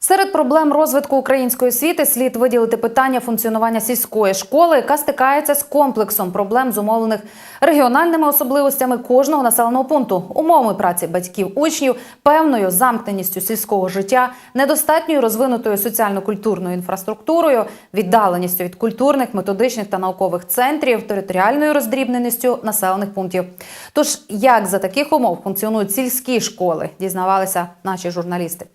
Серед проблем розвитку української освіти слід виділити питання функціонування сільської школи, яка стикається з комплексом проблем, зумовлених регіональними особливостями кожного населеного пункту, умовами праці батьків учнів, певною замкненістю сільського життя, недостатньою розвинутою соціально-культурною інфраструктурою, віддаленістю від культурних, методичних та наукових центрів, територіальною роздрібненістю населених пунктів. Тож, як за таких умов функціонують сільські школи, дізнавалися наші журналісти.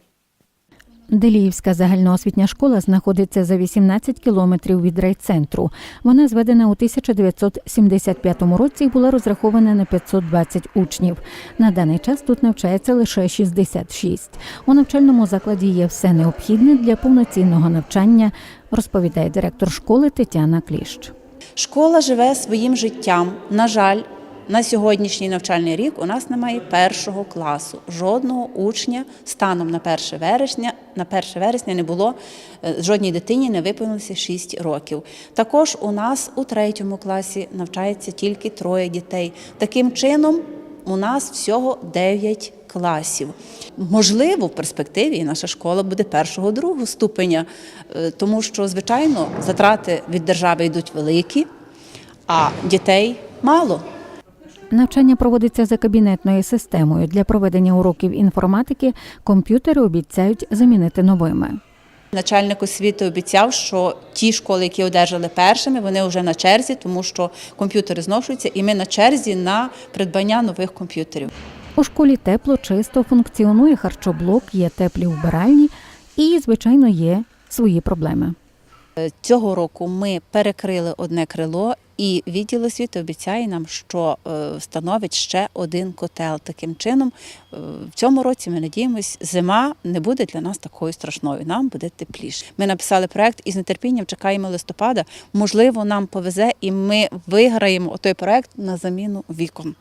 Деліївська загальноосвітня школа знаходиться за 18 кілометрів від райцентру. Вона зведена у 1975 році і була розрахована на 520 учнів. На даний час тут навчається лише 66. У навчальному закладі є все необхідне для повноцінного навчання, розповідає директор школи Тетяна Кліщ. Школа живе своїм життям. На жаль, на сьогоднішній навчальний рік у нас немає першого класу. Жодного учня станом на 1 вересня, на 1 вересня не було е, жодній дитині не виповнилося 6 років. Також у нас у третьому класі навчається тільки троє дітей. Таким чином, у нас всього 9 класів. Можливо, в перспективі наша школа буде першого другого ступеня, е, тому що, звичайно, затрати від держави йдуть великі, а дітей мало. Навчання проводиться за кабінетною системою. Для проведення уроків інформатики комп'ютери обіцяють замінити новими. Начальник освіти обіцяв, що ті школи, які одержали першими, вони вже на черзі, тому що комп'ютери зношуються, і ми на черзі на придбання нових комп'ютерів. У школі тепло, чисто, функціонує харчоблок, є теплі вбиральні і, звичайно, є свої проблеми. Цього року ми перекрили одне крило, і відділ освіти обіцяє нам, що е, встановить ще один котел. Таким чином, е, в цьому році ми надіємось, зима не буде для нас такою страшною. Нам буде тепліше. Ми написали проект і з нетерпінням чекаємо листопада. Можливо, нам повезе, і ми виграємо той проект на заміну вікон.